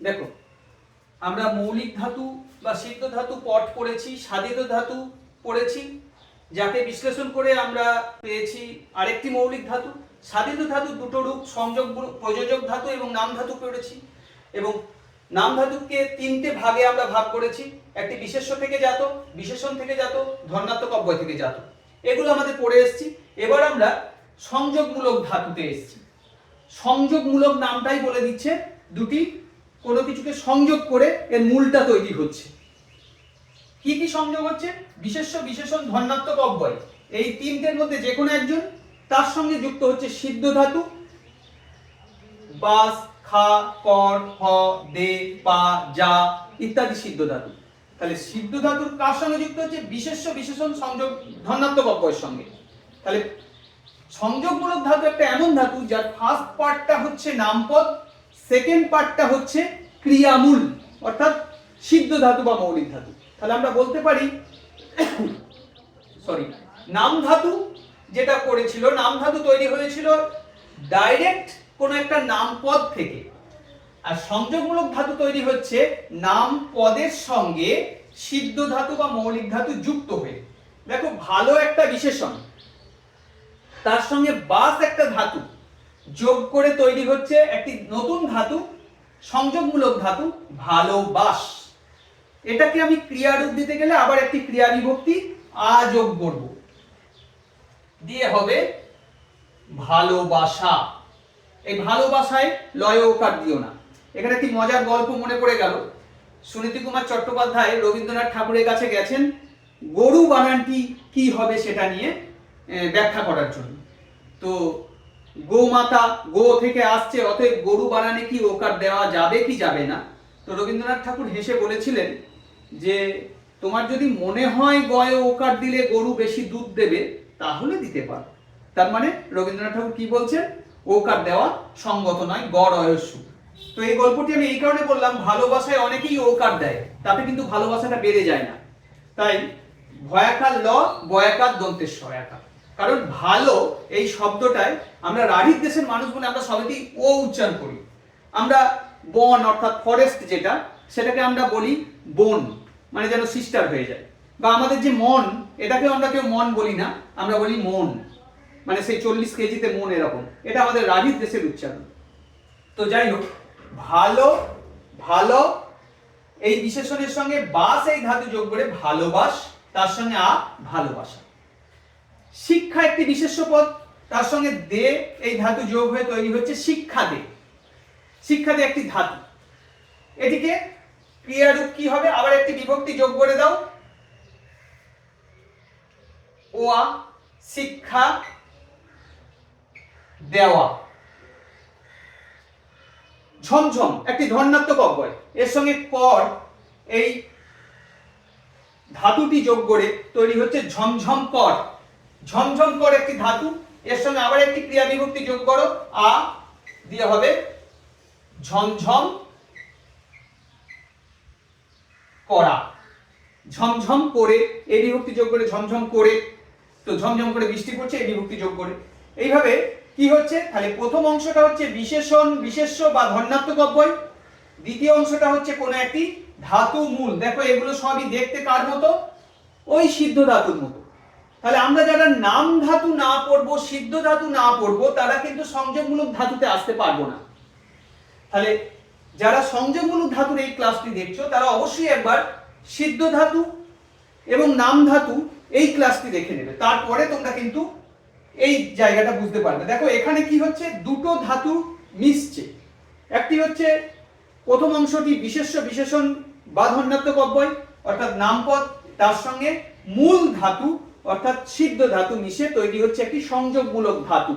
দেখো, আমরা মৌলিক ধাতু বা সিদ্ধ ধাতু পট পড়েছি সাধিত ধাতু পড়েছি যাকে বিশ্লেষণ করে আমরা পেয়েছি আরেকটি মৌলিক ধাতু। সাধিত ধাতু দুটো রূপ, সংযোগ প্রযোজক ধাতু এবং নাম ধাতু পড়েছি এবং নাম ধাতুকে তিনটে ভাগে আমরা ভাগ করেছি, একটি বিশেষ্য থেকে জাত বিশেষণ থেকে জাত ধর্ণাত্মক অব্যয় থেকে জাত এগুলো আমাদের পড়ে এসেছি। এবার আমরা সংযোগমূলক ধাতুতে এসেছি। সংযোগমূলক নামটাই বলে দিচ্ছে দুটি কোনো কিছুকে সংযোগ করে এর মূলটা তৈরি হচ্ছে। কি কি সংযোগ হচ্ছে? বিশেষ্য, বিশেষণ ধন্যাত্মক অব্যয়। এই তিনটের মধ্যে যে কোনো একজন তার সঙ্গে যুক্ত হচ্ছে সিদ্ধ ধাতু। বাস, খা, কর, হ, দে, পা, যা ইত্যাদি সিদ্ধ ধাতু। তাহলে সিদ্ধ ধাতুর কার সঙ্গে যুক্ত হচ্ছে? বিশেষ্য, বিশেষণ, সংযোগ ধন্যাত্মক অব্যয়ের সঙ্গে। তাহলে সংযোগমূলক ধাতু একটা এমন ধাতু যার ফার্স্ট পার্টটা হচ্ছে নামপদ সেকেন্ড পার্টটা হচ্ছে ক্রিয়ামূল, অর্থাৎ সিদ্ধ ধাতু বা মৌলিক ধাতু। তাহলে আমরা বলতে পারি সরি নাম ধাতু যেটা করেছিল, নাম ধাতু তৈরি হয়েছিল ডাইরেক্ট কোনো একটা নামপদ থেকে। আর সংযোগমূলক ধাতু তৈরি হচ্ছে নাম পদের সঙ্গে সিদ্ধ ধাতু বা মৌলিক ধাতু যুক্ত হয়ে। দেখো, ভালো একটা বিশেষণ। তার সঙ্গে বাস একটা ধাতু। যোগ করে তৈরি হচ্ছে একটি নতুন ধাতু, সংযোগমূলক ধাতু ভালোবাস এটাকে আমি ক্রিয়ারূপ দিতে গেলে আবার একটি ক্রিয়া বিভক্তি আ যোগ করব। দিয়ে হবে ভালোবাসা এই ভালোবাসায় লয় ওকার দিও না। এখানে একটি মজার গল্প মনে পড়ে গেল। সুনীতি কুমার চট্টোপাধ্যায় রবীন্দ্রনাথ ঠাকুরের কাছে গেছেন, গরু বানানটি কি হবে সেটা নিয়ে ব্যাখ্যা করার জন্য। তো গোমাতা গো থেকে আসছে, অতএব গরু বানানে কি ওকার দেওয়া যাবে কি যাবে না? তো রবীন্দ্রনাথ ঠাকুর হেসে বলেছিলেন যে, তোমার যদি মনে হয় গয়ে ওকার দিলে গরু বেশি দুধ দেবে, তাহলে দিতে পারো। তার মানে রবীন্দ্রনাথ ঠাকুর কি বলছেন? ওকার দেওয়া সঙ্গত নয়, গড় অয়স্য তো এই গল্পটি আমি এই কারণে বললাম, ভালোবাসায় অনেকেই ওকার দেয়, তাতে কিন্তু ভালোবাসাটা বেড়ে যায় না। তাই ভয়াকার ল, বয়াকার দন্তের সয়াকার কারণ ভালো এই শব্দটায় আমরা রাঢ়িক দেশের মানুষ বলে আমরা সবেতেই ও উচ্চারণ করি। আমরা বন অর্থাৎ ফরেস্ট যেটা, সেটাকে আমরা বলি বন মানে যেন সিস্টার হয়ে যায়। বা আমাদের যে মন এটাকে আমরা কেউ মন বলি না, আমরা বলি মন। মানে সেই চল্লিশ কেজিতে মন এরকম। এটা আমাদের রাঢ়িক দেশের উচ্চারণ। তো যাই হোক ভালো ভালো, এই বিশেষণের সঙ্গে বাস এই ধাতু যোগ করে ভালোবাস, তার সঙ্গে আ ভালোবাসা। শিক্ষা একটি বিশেষ্য পদ। তার সঙ্গে দে, এই ধাতু যোগ হয়ে তৈরি হচ্ছে শিক্ষা দে। শিক্ষা দে একটি ধাতু। এটিকে ক্রিয়ারূপ কি হবে? আবার একটি বিভক্তি যোগ করে দাও। ও আ শিক্ষা, দেওয়া। ঝমঝম, একটি ধর্ণাত্মক অব্যয়। এর সঙ্গে কর, এই ধাতুটি যোগ করে তৈরি হচ্ছে ঝমঝম কর। ঝমঝম কর একটি ধাতু, এর সঙ্গে আবার একটি ক্রিয়া বিভক্তি যোগ করো, আ দিয়ে হবে ঝমঝম করা। ঝমঝম করে, এই বিভক্তি যোগ করে ঝমঝম করে, তো ঝমঝম করে বৃষ্টি পড়ছে, এই বিভক্তি যোগ করে। এইভাবে কি হচ্ছে? তাহলে প্রথম অংশটা হচ্ছে বিশেষণ, বিশেষ্য বা ধন্যাত্মক অব্যয়। দ্বিতীয় অংশটা হচ্ছে কোনো একটি ধাতু মূল। দেখো এগুলো সবই দেখতে কার মতো? ওই সিদ্ধ ধাতুর মতো। তাহলে আমরা যারা নাম ধাতু না পড়ব, সিদ্ধ ধাতু না পড়ব, তারা কিন্তু সংযোগমূলক ধাতুতে আসতে পারব না। তাহলে যারা সংযোগমূলক ধাতুর এই ক্লাসটি দেখছ, তারা অবশ্যই একবার সিদ্ধ ধাতু এবং নাম ধাতু এই ক্লাসটি দেখে নেবে। তারপরে তোমরা কিন্তু এই জায়গাটা বুঝতে পারবে। দেখো, এখানে কি হচ্ছে? দুটো ধাতু মিশছে। একটি হচ্ছে প্রথম অংশটি বিশেষ্য বিশেষণ বা ধন্যাত্মক অব্যয়, অর্থাৎ নামপদ, তার সঙ্গে মূল ধাতু অর্থাৎ সিদ্ধ ধাতু মিশে তৈরি হচ্ছে একটি সংযোগমূলক ধাতু।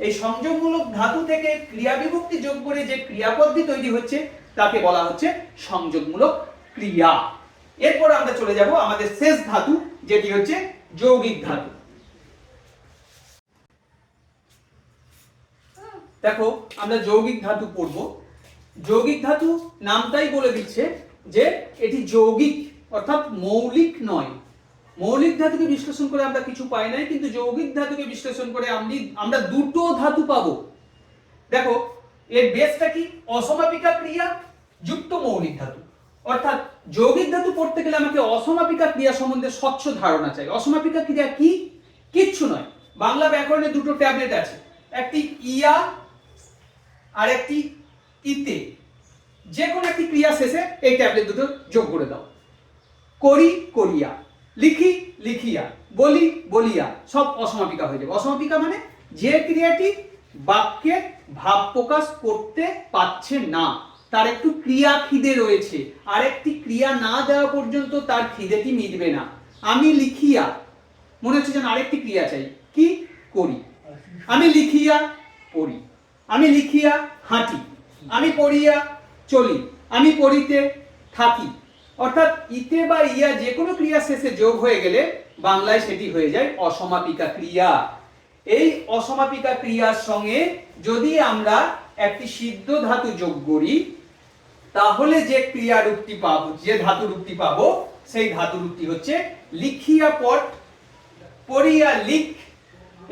এই সংযোগমূলক ধাতু থেকে ক্রিয়া বিভক্তি যোগ করে যে ক্রিয়াপদটি তৈরি হচ্ছে, তাকে বলা হচ্ছে সংযোগমূলক ক্রিয়া। এরপর আমরা চলে যাব আমাদের শেষ ধাতু, যেটি হচ্ছে যৌগিক ধাতু। দেখো, আমরা যৌগিক ধাতু পড়ব। যৌগিক ধাতু নামটাই বলে দিচ্ছে যে এটি যৌগিক, অর্থাৎ মৌলিক নয়। মৌলিক ধাতুকে বিশ্লেষণ করে আমরা কিছু পাই নাই, কিন্তু যৌগিক ধাতুকে বিশ্লেষণ করে আমি, আমরা দুটো ধাতু পাবো। দেখো, এর বেসটা কি? অসমাপিকা ক্রিয়া, যুক্ত মৌলিক ধাতু। অর্থাৎ যৌগিক ধাতু পড়তে গেলে আমাকে অসমাপিকা ক্রিয়া সম্বন্ধে স্বচ্ছ ধারণা চাই। অসমাপিকা ক্রিয়া কি? কিচ্ছু নয়। বাংলা ব্যাকরণে দুটো ট্যাবলেট আছে। একটি ইয়া আর একটি ইতে। যে কোনো একটি ক্রিয়া শেষে এই ট্যাবলেট দুটো যোগ করে দাও। করি, করিয়া। লিখি, লিখিয়া, বলি, বলিয়া, সব অসমাপিকা হয়ে যাবে। অসমাপিকা মানে যে ক্রিয়াটি বাক্যে ভাব প্রকাশ করতে পারছে না, তার একটু ক্রিয়া খিদে রয়েছে, আর একটি ক্রিয়া না দেওয়া পর্যন্ত তার খিদেটি মিটবে না। আমি লিখিয়া, মনে হচ্ছে যেন আরেকটি ক্রিয়া চাই। কি? করি। আমি লিখিয়া, পড়ি। আমি লিখিয়া, হাঁটি। আমি পড়িয়া, চলি। আমি পড়িতে থাকি। অর্থাৎ ইতে বা ইয়া যে কোনো ক্রিয়া শেষে যোগ হয়ে গেলে বাংলায় সেটি হয়ে যায় অসমাপিকা ক্রিয়া। এই অসমাপিকা ক্রিয়ার সঙ্গে যদি আমরা একটি সিদ্ধ ধাতু যোগ করি, তাহলে যে ক্রিয়া রূপটি পাবো, যে ধাতু রূপটি পাবো, সেই ধাতু রূপটি হচ্ছে লিখিয়া পট, পড়িয়া লিখ,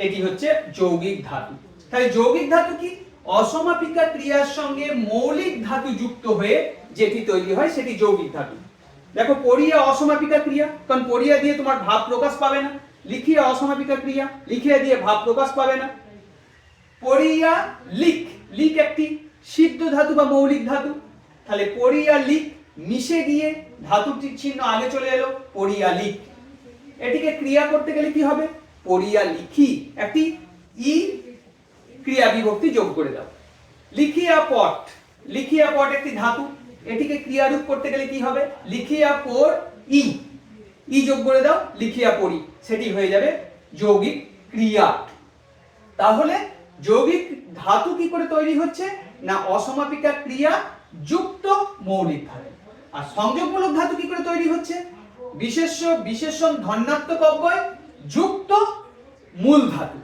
এটি হচ্ছে যৌগিক ধাতু। তাহলে যৌগিক ধাতু কি? অসমাপিকা ক্রিয়ার সঙ্গে মৌলিক ধাতু যুক্ত হয়ে যেটি তৈরি হয় সেটি যৌগিক ধাতু। দেখো, পড়িয়া অসমাপিকা ক্রিয়া, কারণ পড়িয়া দিয়ে তোমার ভাব প্রকাশ পাবে না। লিখিয়া অসমাপিকা ক্রিয়া, লিখিয়া দিয়ে ভাব প্রকাশ পাবে না। পড়িয়া লিখ লিখ একটি সিদ্ধ ধাতু বা মৌলিক ধাতু। তাহলে পড়িয়া লিখ, মিশে গিয়ে ধাতুটির চিহ্ন আগে চলে এলো, পড়িয়া লিখ। এটিকে ক্রিয়া করতে গেলে কি হবে? পড়িয়া লিখি, একটি ই ক্রিয়া বিভক্তি যোগ করে দাও। লিখিয়া পট লিখিয়া পট একটি ধাতু। এটিকে ক্রিয়ারূপ করতে গেলে কি হবে? লিখিয়া পর ই। ই যোগ করে দাও, লিখিয়া পড়ি সেটি হয়ে যাবে যৌগিক ক্রিয়া। তাহলে যৌগিক ধাতু কি করে তৈরি হচ্ছে? না অসমাপিকা ক্রিয়া যুক্ত মৌলিক ধাতু। আর সংযোগমূলক ধাতু কি করে তৈরি হচ্ছে? বিশেষ্য, বিশেষণ ধন্যাত্মক অব্যয় যুক্ত মূল ধাতু,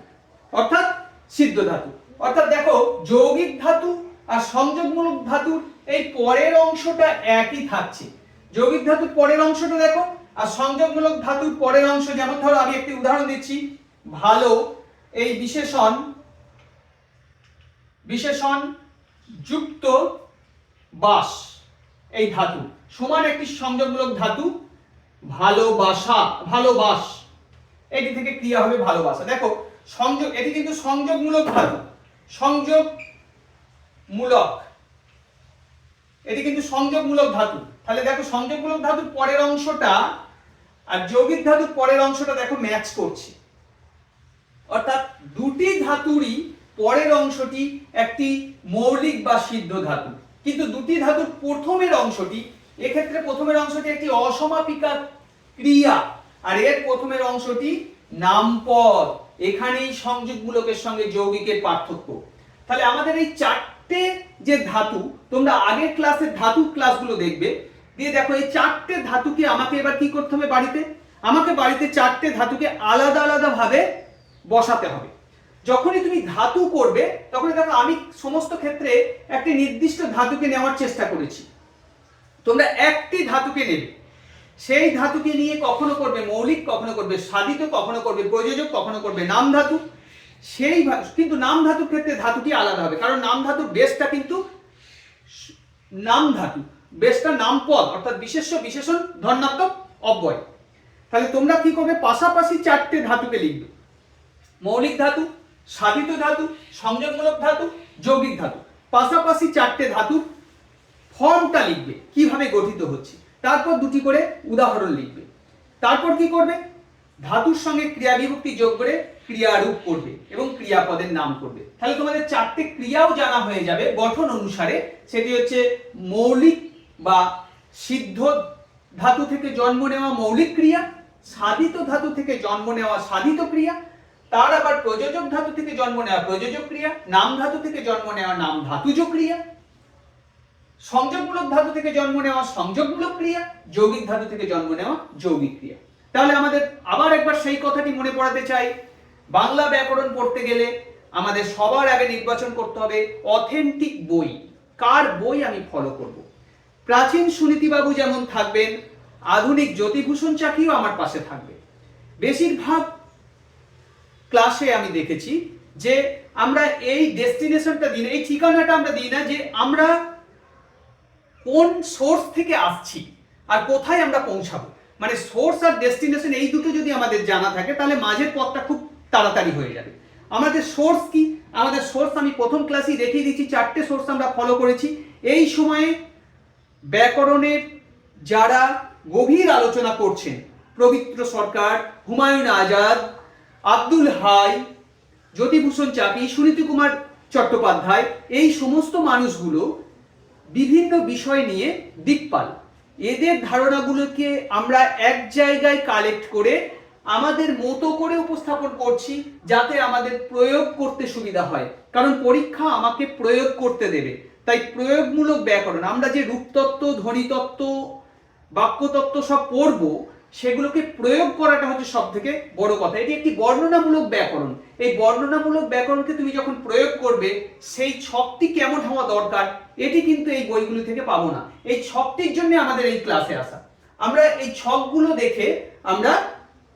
অর্থাৎ সিদ্ধ ধাতু। অর্থাৎ দেখো, যৌগিক ধাতু আর সংযোগমূলক ধাতুর এই পরের অংশটা একই থাকছে। যৌগিক ধাতুর পরের অংশটা দেখো, আর সংযোগমূলক ধাতুর পরের অংশ যেমন ধরো আমি একটি উদাহরণ দিচ্ছি, ভালো, এই বিশেষণ বিশেষণ যুক্ত বাস, এই ধাতু। সমান একটি সংযোগমূলক ধাতু, ভালোবাসা, ভালোবাস। এটি থেকে ক্রিয়া হবে ভালোবাসা। দেখো, সংযোগ, এটি কিন্তু সংযোগমূলক ধাতু। সংযোগ মূলক এটি কিন্তু সংযোগমূলক ধাতু। তাহলে দেখো সংযোগমূলক ধাতুর পরের অংশটা আর যৌগিক ধাতুর পরের অংশটা দেখো ম্যাচ করছে। অর্থাৎ দুটি ধাতুরই পরের অংশটি একটি মৌলিক বা সিদ্ধ ধাতু। কিন্তু দুটি ধাতুর প্রথমের অংশটি, এক্ষেত্রে প্রথমের অংশটি একটি অসমাপিকা ক্রিয়া আর এর প্রথমের অংশটি নামপদ। এখানেই সংযোগমূলকের সঙ্গে যৌগিকের পার্থক্য। তাহলে আমাদের এই চারটে যে ধাতু, তোমরা আগের ক্লাসের ধাতু ক্লাসগুলো দেখবে। দিয়ে দেখো, এই চারটে ধাতুকে আমাকে এবার কি করতে হবে বাড়িতে? আমাকে বাড়িতে চারটে ধাতুকে আলাদা আলাদা ভাবে বসাতে হবে। যখনই তুমি ধাতু করবে তখনই দেখো, আমি সমস্ত ক্ষেত্রে একটি নির্দিষ্ট ধাতুকে নেওয়ার চেষ্টা করেছি। তোমরা একটি ধাতুকে নেবে। সেই ধাতুকে নিয়ে কখনো করবে মৌলিক, কখনো করবে সাধিত, কখনো করবে প্রযোজক, কখনো করবে নাম ধাতু। সেই কিন্তু নাম ধাতুর ক্ষেত্রে ধাতুটি আলাদা হবে। কারণ নাম ধাতুর বেসটা কিন্তু নাম ধাতু। বেসটা নাম পদ অর্থাৎ বিশেষ্য, বিশেষণ ধর্নাত্মক অব্যয়। তাহলে তোমরা কি করবে? পাশাপাশি চারটে ধাতুকে লিখবে। মৌলিক ধাতু, সাধিত ধাতু, সংযোগমূলক ধাতু, যৌগিক ধাতু। পাশাপাশি চারটে ধাতুর ফর্মটা লিখবে, কীভাবে গঠিত হচ্ছে। তারপর দুটি করে উদাহরণ লিখবে। তারপর কি করবে? ধাতুর সঙ্গে ক্রিয়া বিভক্তি যোগ করে ক্রিয়ারূপ করবে এবং ক্রিয়াপদের নাম করবে। তাহলে তোমাদের চারটে ক্রিয়াও জানা হয়ে যাবে গঠন অনুসারে। সেটি হচ্ছে মৌলিক বা সিদ্ধ ধাতু থেকে জন্ম নেওয়া মৌলিক ক্রিয়া, সাধিত ধাতু থেকে জন্ম নেওয়া সাধিত ক্রিয়া, তার আবার প্রযোজক ধাতু থেকে জন্ম নেওয়া প্রযোজক ক্রিয়া, নাম ধাতু থেকে জন্ম নেওয়া নাম ধাতুজ ক্রিয়া, সংযোগমূলক ধাতু থেকে জন্ম নেওয়া সংযোগমূলক ক্রিয়া, যৌগিক ধাতু থেকে জন্ম নেওয়া যৌগিক ক্রিয়া। তাহলে আমাদের আবার একবার সেই কথাটি মনে পড়াতে চাই। বাংলা ব্যাকরণ পড়তে গেলে আমাদের সবার আগে নির্বাচন করতে হবে অথেন্টিক বই। কার বই আমি ফলো করব? প্রাচীন সুনীতিবাবু যেমন থাকবেন, আধুনিক জ্যোতিভূষণ চাকিও আমার পাশে থাকবে। বেশিরভাগ ক্লাসে আমি দেখেছি যে আমরা এই ডেস্টিনেশনটা দিই না, এই ঠিকানাটা আমরা দিই না যে আমরা কোন সোর্স থেকে আসছি আর কোথায় আমরা পৌঁছাবো। মানে সোর্স আর ডেস্টিনেশন এই দুটো যদি আমাদের জানা থাকে, তাহলে মাঝের পথটা খুব তাড়াতাড়ি হয়ে যাবে। আমাদের সোর্স কি? আমাদের সোর্স আমি প্রথম ক্লাসেই দেখিয়ে দিচ্ছি, চারটে সোর্স আমরা ফলো করেছি। এই সময়ে ব্যাকরণের যারা গভীর আলোচনা করছেন, পবিত্র সরকার, হুমায়ুন আজাদ, আব্দুল হাই, জ্যোতিভূষণ চাকি, সুনীতি কুমার চট্টোপাধ্যায়, এই সমস্ত মানুষগুলো বিভিন্ন বিষয় নিয়ে দিকপাল। এদের ধারণাগুলোকে আমরা এক জায়গায় কালেক্ট করে আমাদের মতো করে উপস্থাপন করছি যাতে আমাদের প্রয়োগ করতে সুবিধা হয়। কারণ পরীক্ষা আমাকে প্রয়োগ করতে দেবে। তাই প্রয়োগমূলক ব্যাকরণ, আমরা যে রূপতত্ত্ব, ধ্বনিতত্ত্ব, বাক্যতত্ত্ব সব পড়ব, সেগুলোকে প্রয়োগ করাটা হচ্ছে সব থেকে বড় কথা। এটি একটি বর্ণনামূলক ব্যাকরণ। এই বর্ণনামূলক ব্যাকরণকে তুমি যখন প্রয়োগ করবে, সেই ছকটি কেমন হওয়া দরকার, এটি কিন্তু এই বইগুলি থেকে পাবো না। এই ছকটির জন্য আমাদের এই ক্লাসে আসা। আমরা এই ছকগুলো দেখে আমরা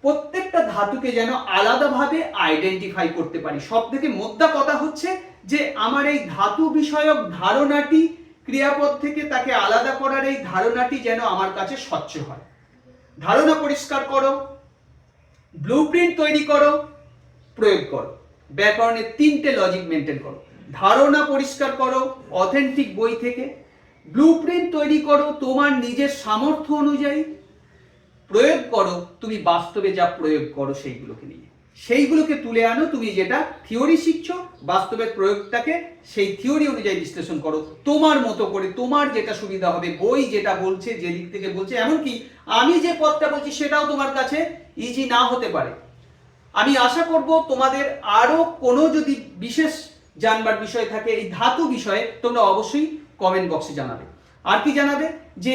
প্রত্যেকটা ধাতুকে যেন আলাদাভাবে আইডেন্টিফাই করতে পারি। সব থেকে মোদ্দা কথা হচ্ছে যে, আমার এই ধাতু বিষয়ক ধারণাটি ক্রিয়াপদ থেকে তাকে আলাদা করার এই ধারণাটি যেন আমার কাছে স্বচ্ছ হয়। ধারণা পরিষ্কার করো ব্লুপ্রিন্ট তৈরি করো, প্রয়োগ করো। ব্যাকরণের তিনটে লজিক মেনটেন করো। ধারণা পরিষ্কার করো অথেন্টিক বই থেকে। ব্লুপ্রিন্ট তৈরি করো, তোমার নিজের সামর্থ্য অনুযায়ী। প্রয়োগ করো, তুমি বাস্তবে যা প্রয়োগ করো সেইগুলোকে নিয়ে। সেইগুলোকে তুলে আনো, তুমি যেটা থিওরি শিখছো বাস্তবের প্রয়োগটাকে সেই থিওরি অনুযায়ী বিশ্লেষণ করো। তোমার মতো করে, তোমার যেটা সুবিধা হবে, বই যেটা বলছে, যে দিক থেকে বলছে, এমনকি আমি যে পথটা বলছি সেটাও তোমার কাছে ইজি না হতে পারে। আমি আশা করব তোমাদের আরও কোনো যদি বিশেষ জানবার বিষয় থাকে, এই ধাতু বিষয়ে তোমরা অবশ্যই কমেন্ট বক্সে জানাবে। আর কি জানাবে? যে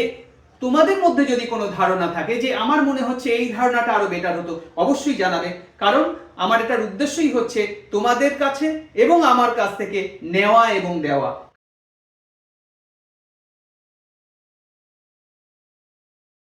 তোমাদের মধ্যে যদি কোনো ধারণা থাকে যে আমার মনে হচ্ছে এই ধারণাটা আরও বেটার হতো, অবশ্যই জানাবে। কারণ আমার এটার উদ্দেশ্যই হচ্ছে তোমাদের কাছে এবং আমার কাছ থেকে নেওয়া এবং দেওয়া।